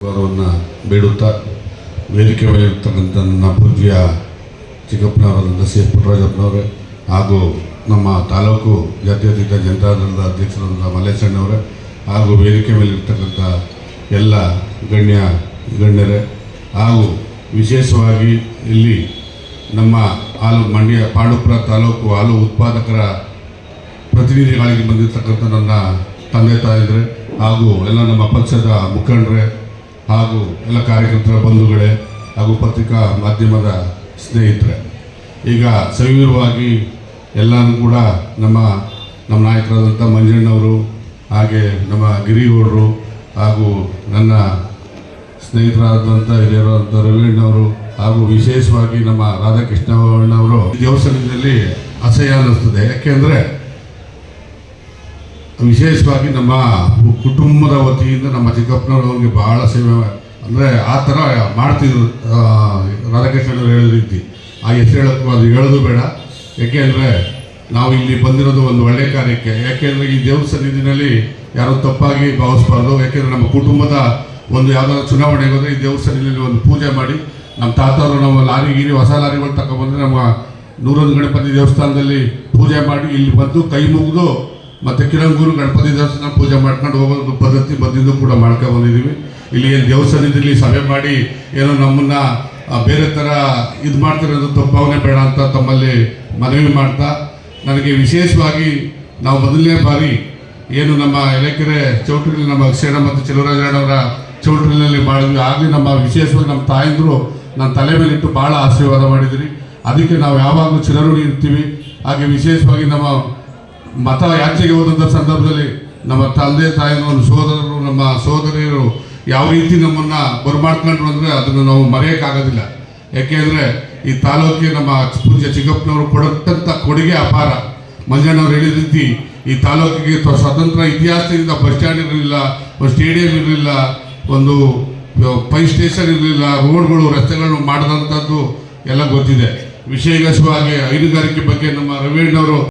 ಗೌರವವನ್ನು ಬೇಡುತ್ತಾ ವೇದಿಕೆ ಮೇಲಿರ್ತಕ್ಕಂಥ ನನ್ನ ಪೂಜ್ಯ ಚಿಕ್ಕಪ್ಪನವರಾದಂಥ ಸಿ ಎಸ್ ಪುಟ್ಟರಾಜಪ್ಪನವರೇ ಹಾಗೂ ನಮ್ಮ ತಾಲೂಕು ಜಾತ್ಯತೀತ ಜನತಾದಳದ ಅಧ್ಯಕ್ಷರಾದಂಥ ಮಲ್ಲೇಶಣ್ಣವರೇ ಹಾಗೂ ವೇದಿಕೆ ಮೇಲಿರ್ತಕ್ಕಂಥ ಎಲ್ಲ ಗಣ್ಯ ಗಣ್ಯರೇ ಹಾಗೂ ವಿಶೇಷವಾಗಿ ಇಲ್ಲಿ ನಮ್ಮ ಹಾಲು ಮಂಡ್ಯ ಪಾಂಡುಪುರ ತಾಲೂಕು ಹಾಲು ಉತ್ಪಾದಕರ ಪ್ರತಿನಿಧಿಗಳಿಗೆ ಬಂದಿರತಕ್ಕಂಥ ನನ್ನ ತಂದೆ ತಾಯಿದ್ರೆ ಹಾಗೂ ಎಲ್ಲ ನಮ್ಮ ಪಕ್ಷದ ಮುಖಂಡರೇ ಹಾಗೂ ಎಲ್ಲ ಕಾರ್ಯಕರ್ತರ ಬಂಧುಗಳೇ ಹಾಗೂ ಪತ್ರಿಕಾ ಮಾಧ್ಯಮದ ಸ್ನೇಹಿತರೆ, ಈಗ ಸವಿವರವಾಗಿ ಎಲ್ಲರೂ ಕೂಡ ನಮ್ಮ ನಮ್ಮ ನಾಯಕರಾದಂಥ ಮಂಜಣ್ಣವರು, ಹಾಗೆ ನಮ್ಮ ಗಿರಿಗೌಡರು ಹಾಗೂ ನನ್ನ ಸ್ನೇಹಿತರಾದಂಥ ಹಿರಿಯರಾದಂಥ ರವೀಣ್ಣವರು ಹಾಗೂ ವಿಶೇಷವಾಗಿ ನಮ್ಮ ರಾಧಾಕೃಷ್ಣಣ್ಣವರು ಅವರು ದೇವಸ್ಥಾನದಲ್ಲಿ ಅಸಹ್ಯ ಅನ್ನಿಸ್ತದೆ. ಯಾಕೆಂದರೆ ವಿಶೇಷವಾಗಿ ನಮ್ಮ ಕುಟುಂಬದ ವತಿಯಿಂದ ನಮ್ಮ ಚಿಕ್ಕಪ್ಪನವ್ರಿಗೆ ಬಹಳ ಸೇವೆ ಅಂದರೆ ಆ ಥರ ಮಾಡ್ತಿದ್ರು ರಾಧಾಕೃಷ್ಣ ಹೇಳಿದ ರೀತಿ. ಆ ಹೆಸರು ಹೇಳೋಕ್ಕೂ ಅದು ಹೇಳೋದು ಬೇಡ. ಯಾಕೆಂದರೆ ನಾವು ಇಲ್ಲಿ ಬಂದಿರೋದು ಒಂದು ಒಳ್ಳೆ ಕಾರ್ಯಕ್ಕೆ. ಯಾಕೆಂದರೆ ಈ ದೇವ್ರ ಸನ್ನಿಧಿನಲ್ಲಿ ಯಾರು ತಪ್ಪಾಗಿ ಭಾವಿಸ್ಬಾರ್ದು. ಯಾಕೆಂದರೆ ನಮ್ಮ ಕುಟುಂಬದ ಒಂದು ಯಾವುದಾದ್ರು ಚುನಾವಣೆಗೆ ಹೋದರೆ ಈ ದೇವ್ರ ಒಂದು ಪೂಜೆ ಮಾಡಿ ನಮ್ಮ ತಾತವರು ನಮ್ಮ ಲಾರಿ ಗೀರಿ ಹೊಸ ಲಾರಿಗಳು ತಗೊಂಡ್ಬಂದರೆ ನಮ್ಮ ನೂರೊಂದು ಗಣಪತಿ ದೇವಸ್ಥಾನದಲ್ಲಿ ಪೂಜೆ ಮಾಡಿ ಇಲ್ಲಿ ಬಂದು ಕೈ ಮುಗಿದು ಮತ್ತು ಕಿರಂಗೂರು ಗಣಪತಿ ದೇವಸ್ಥಾನ ಪೂಜೆ ಮಾಡ್ಕೊಂಡು ಹೋಗೋದು ಪದ್ಧತಿ ಬಂದಿದ್ದು ಕೂಡ ಮಾಡ್ಕೊಂಡು ಬಂದಿದ್ದೀವಿ. ಇಲ್ಲಿ ಏನು ದೇವಸ್ಥಾನದಲ್ಲಿ ಸಭೆ ಮಾಡಿ ಏನೋ ನಮ್ಮನ್ನ ಬೇರೆ ಥರ ಇದು ಮಾಡ್ತಿರೋದು ತಪ್ಪಾವನೆ ಬೇಡ ಅಂತ ತಮ್ಮಲ್ಲಿ ಮನವಿ ಮಾಡ್ತಾ, ನನಗೆ ವಿಶೇಷವಾಗಿ ನಾವು ಮೊದಲನೇ ಬಾರಿ ಏನು ನಮ್ಮ ಎಲೆಕೆರೆ ಚೌಟ್ರಿಲಿ ನಮ್ಮ ಶೇಣ ಮತ್ತು ಚೆಲುವರಾಜಣ್ಣವರ ಚೌಟ್ರಿನಲ್ಲಿ ಮಾಡಿದ್ವಿ. ಆಗಲಿ ನಮ್ಮ ವಿಶೇಷವಾಗಿ ನಮ್ಮ ತಾಯಂದರು ನನ್ನ ತಲೆ ಮೇಲೆ ಇಟ್ಟು ಭಾಳ ಆಶೀರ್ವಾದ ಮಾಡಿದಿರಿ. ಅದಕ್ಕೆ ನಾವು ಯಾವಾಗಲೂ ಚಿರಋಣಿ ಇರ್ತೀವಿ. ಹಾಗೆ ವಿಶೇಷವಾಗಿ ನಮ್ಮ ಮತ ಯಾಚೆಗೆ ಹೋದಂಥ ಸಂದರ್ಭದಲ್ಲಿ ನಮ್ಮ ತಂದೆ ತಾಯಿನವರು ಸೋದರರು, ನಮ್ಮ ಸೋದರಿಯರು ಯಾವ ರೀತಿ ನಮ್ಮನ್ನು ಬರಮಾಡ್ಕೊಂಡ್ರು ಅಂದರೆ ಅದನ್ನು ನಾವು ಮರೆಯೋಕ್ಕಾಗೋದಿಲ್ಲ. ಯಾಕೆಂದರೆ ಈ ತಾಲೂಕಿಗೆ ನಮ್ಮ ಪೂಜ್ಯ ಚಿಕ್ಕಪ್ಪನವರು ಕೊಡತಕ್ಕಂಥ ಕೊಡುಗೆ ಅಪಾರ. ಮಂಜಣ್ಣವ್ರು ಹೇಳಿದ ರೀತಿ ಈ ತಾಲೂಕಿಗೆ ಸ್ವತಂತ್ರ ಇತಿಹಾಸದಿಂದ ಬಸ್ ಸ್ಟ್ಯಾಂಡ್ ಇರಲಿಲ್ಲ, ಒಂದು ಸ್ಟೇಡಿಯಂ ಇರಲಿಲ್ಲ, ಒಂದು ಪೈ ಸ್ಟೇಷನ್ ಇರಲಿಲ್ಲ, ರೋಡ್ಗಳು, ರಸ್ತೆಗಳನ್ನು ಮಾಡಿದಂಥದ್ದು ಎಲ್ಲ ಗೊತ್ತಿದೆ. ವಿಶೇಷವಾಗಿ ಹೈನುಗಾರಿಕೆ ಬಗ್ಗೆ ನಮ್ಮ ರವೀಣ್ಣವರು